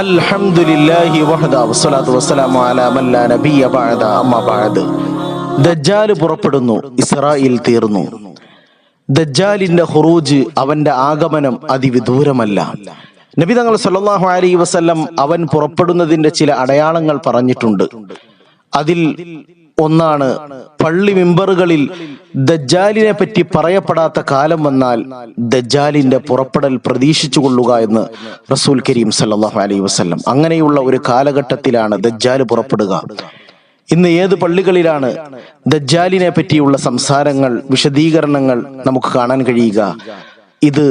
അൽഹംദുലില്ലാഹി വഹദ വസ്സലാത്തു വസ്സലാമു അലാ മൻ ലാ നബിയ ബഅദ അമ്മ ബഅദ്. ദജ്ജാൽ പുറപ്പെടുന്നു ഇസ്രായേൽ തീർന്നു. ദജ്ജാലിന്റെ ഹുറൂജ് അവന്റെ ആഗമനം അതിവിദൂരമല്ല. നബി തങ്ങൾ സല്ലല്ലാഹു അലൈഹി വസല്ലം അവൻ പുറപ്പെടുന്നതിന്റെ ചില അടയാളങ്ങൾ പറഞ്ഞിട്ടുണ്ട്. അതിൽ ഒന്നാണ് പള്ളി മിമ്പറുകളിൽ ദജ്ജാലിനെ പറ്റി പറയപ്പെടാത്ത കാലം വന്നാൽ ദജ്ജാലിന്റെ പുറപ്പെടൽ പ്രതീക്ഷിച്ചു കൊള്ളുക എന്ന് റസൂൽ കരീം സല്ലാഹു അലൈഹി വസല്ലം അങ്ങനെയുള്ള ഒരു കാലഘട്ടത്തിലാണ് ദജ്ജാൽ പുറപ്പെടുക. ഇന്ന് ഏത് പള്ളികളിലാണ് ദജ്ജാലിനെ പറ്റിയുള്ള സംസാരങ്ങൾ വിശദീകരണങ്ങൾ നമുക്ക് കാണാൻ കഴിയുക? ഇത്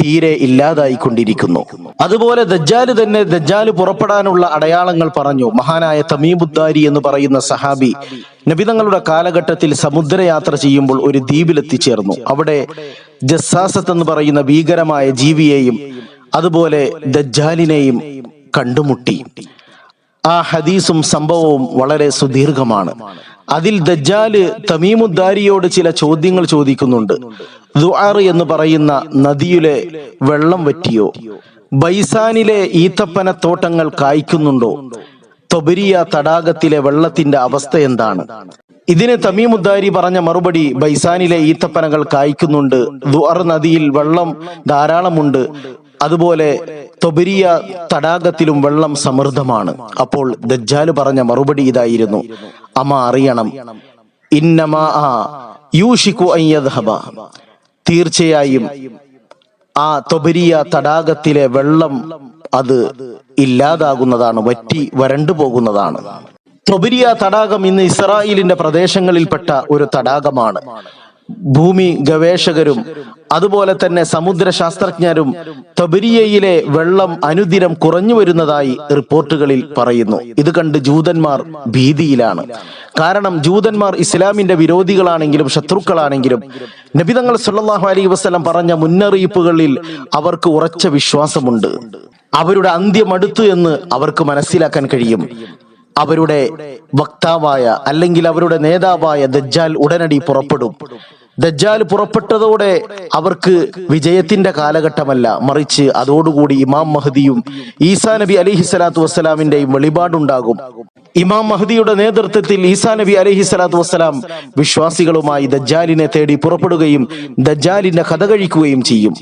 തീരെ ഇല്ലാതായിക്കൊണ്ടിരിക്കുന്നു. അതുപോലെ ദജ്ജാൽ തന്നെ ദജ്ജാൽ പുറപ്പെടാനുള്ള അടയാളങ്ങൾ പറഞ്ഞു. മഹാനായ തമീബുദ്ദാരി എന്ന് പറയുന്ന സഹാബി നബിതങ്ങളുടെ കാലഘട്ടത്തിൽ സമുദ്രയാത്ര ചെയ്യുമ്പോൾ ഒരു ദ്വീപിലെത്തിച്ചേർന്നു. അവിടെ ജസ്സാസത്ത് എന്ന് പറയുന്ന ഭീകരമായ ജീവിയെയും അതുപോലെ ദജ്ജാലിനെയും കണ്ടുമുട്ടി. ആ ഹദീസും സംഭവവും വളരെ സുദീർഘമാണ്. അതിൽ ദജ്ജാൽ തമീമുദ്ദാരിയോട് ചില ചോദ്യങ്ങൾ ചോദിക്കുന്നുണ്ട്. ദുആർ എന്ന് പറയുന്ന നദിയിലെ വെള്ളം വറ്റിയോ? ബൈസാനിലെ ഈത്തപ്പന തോട്ടങ്ങൾ കായ്ക്കുന്നുണ്ടോ? തൊബരിയ തടാകത്തിലെ വെള്ളത്തിന്റെ അവസ്ഥ എന്താണ്? ഇതിന് തമീമുദ്ദാരി പറഞ്ഞ മറുപടി ബൈസാനിലെ ഈത്തപ്പനകൾ കായ്ക്കുന്നുണ്ട്. ദുആർ നദിയിൽ വെള്ളം ധാരാളമുണ്ട്. അതുപോലെ തൊബരിയ തടാകത്തിലും വെള്ളം സമൃദ്ധമാണ്. അപ്പോൾ ദജ്ജാൽ പറഞ്ഞ മറുപടി ഇതായിരുന്നു. അമ്മ അറിയണം. ഇന്നമാ യൂഷിക്കു അയ്യദ്ഹബ തീർച്ചയായും ആ തൊബരിയ തടാകത്തിലെ വെള്ളം അത് ഇല്ലാതാകുന്നതാണ് വറ്റി വരണ്ടു പോകുന്നതാണ്. തൊബരിയ തടാകം ഇന്ന് ഇസ്രായേലിന്റെ പ്രദേശങ്ങളിൽപ്പെട്ട ഒരു തടാകമാണ്. ഭൂമി ഗവേഷകരും അതുപോലെ തന്നെ സമുദ്ര ശാസ്ത്രജ്ഞരും തബരിയയിലെ വെള്ളം അനുദിനം കുറഞ്ഞു വരുന്നതായി റിപ്പോർട്ടുകളിൽ പറയുന്നു. ഇത് കണ്ട് ജൂതന്മാർ ഭീതിയിലാണ്. കാരണം ജൂതന്മാർ ഇസ്ലാമിന്റെ വിരോധികളാണെങ്കിലും ശത്രുക്കളാണെങ്കിലും നബിതങ്ങൾ സല്ലാഹു അലൈഹി വസ്ലം പറഞ്ഞ മുന്നറിയിപ്പുകളിൽ അവർക്ക് ഉറച്ച വിശ്വാസമുണ്ട്. അവരുടെ അന്ത്യം അടുത്തു എന്ന് അവർക്ക് മനസ്സിലാക്കാൻ കഴിയും. അവരുടെ വക്താവായ അല്ലെങ്കിൽ അവരുടെ നേതാവായ ദജ്ജാൽ ഉടനടി പുറപ്പെടും. ദജ്ജാൽ പുറപ്പെട്ടതോടെ അവർക്ക് വിജയത്തിന്റെ കാലഘട്ടമല്ല. മറിച്ച് അതോടുകൂടി ഇമാം മഹദിയും ഈസാ നബി അലിഹി സ്വലാത്തു വസ്സലാമിന്റെയും വെളിപാടുണ്ടാകും. ഇമാം മഹദിയുടെ നേതൃത്വത്തിൽ ഈസാ നബി അലഹി സ്വലാത്തു വസ്സലാം വിശ്വാസികളുമായി ദജ്ജാലിനെ തേടി പുറപ്പെടുകയും ദജ്ജാലിന്റെ കഥ കഴിക്കുകയും ചെയ്യും.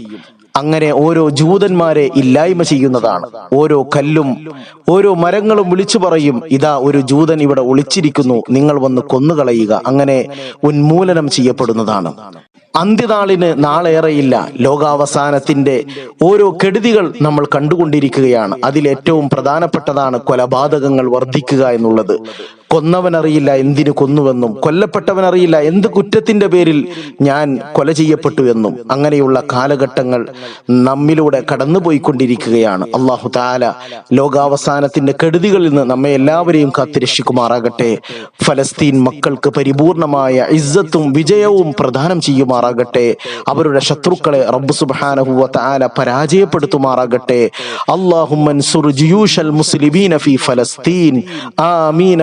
അങ്ങനെ ഓരോ ജൂതന്മാരെ ഇല്ലായ്മ ചെയ്യുന്നതാണ്. ഓരോ കല്ലും ഓരോ മരങ്ങളും വിളിച്ചു പറയും ഇതാ ഒരു ജൂതൻ ഇവിടെ ഒളിച്ചിരിക്കുന്നു നിങ്ങൾ വന്ന് കൊന്നുകളയുക. അങ്ങനെ ഉന്മൂലനം ചെയ്യപ്പെടുന്നതാണ്. അന്ത്യനാളിന് നാളേറെയില്ല ലോകാവസാനത്തിന്റെ ഓരോ കെടുതികൾ നമ്മൾ കണ്ടുകൊണ്ടിരിക്കുകയാണ്. അതിലേറ്റവും പ്രധാനപ്പെട്ടതാണ് കൊലപാതകങ്ങൾ വർദ്ധിക്കുക എന്നുള്ളത്. കൊന്നവനറിയില്ല എന്തിനു കൊന്നുവെന്നും കൊല്ലപ്പെട്ടവനറിയില്ല എന്ത് കുറ്റത്തിന്റെ പേരിൽ ഞാൻ കൊല ചെയ്യപ്പെട്ടു എന്നും. അങ്ങനെയുള്ള കാലഘട്ടങ്ങൾ നമ്മിലൂടെ കടന്നുപോയിക്കൊണ്ടിരിക്കുകയാണ്. അള്ളാഹു താല ലോകാവസാനത്തിന്റെ കെടുതികളിൽ നിന്ന് നമ്മെ എല്ലാവരെയും കാത്തിരക്ഷിക്കുമാറാകട്ടെ ഫലസ്തീൻ മക്കൾക്ക് പരിപൂർണമായ ഇസ്സത്തും വിജയവും പ്രദാനം ചെയ്യുമാറാകട്ടെ. അവരുടെ ശത്രുക്കളെ റബ്ബ് സുബ്ഹാനഹു വ തആല പരാജയപ്പെടുത്തുമാറാകട്ടെ. അല്ലാഹുമ്മൻസുർ ജിയൂഷൽ മുസ്ലിമീന ഫി ഫലസ്തീൻ. ആമീൻ.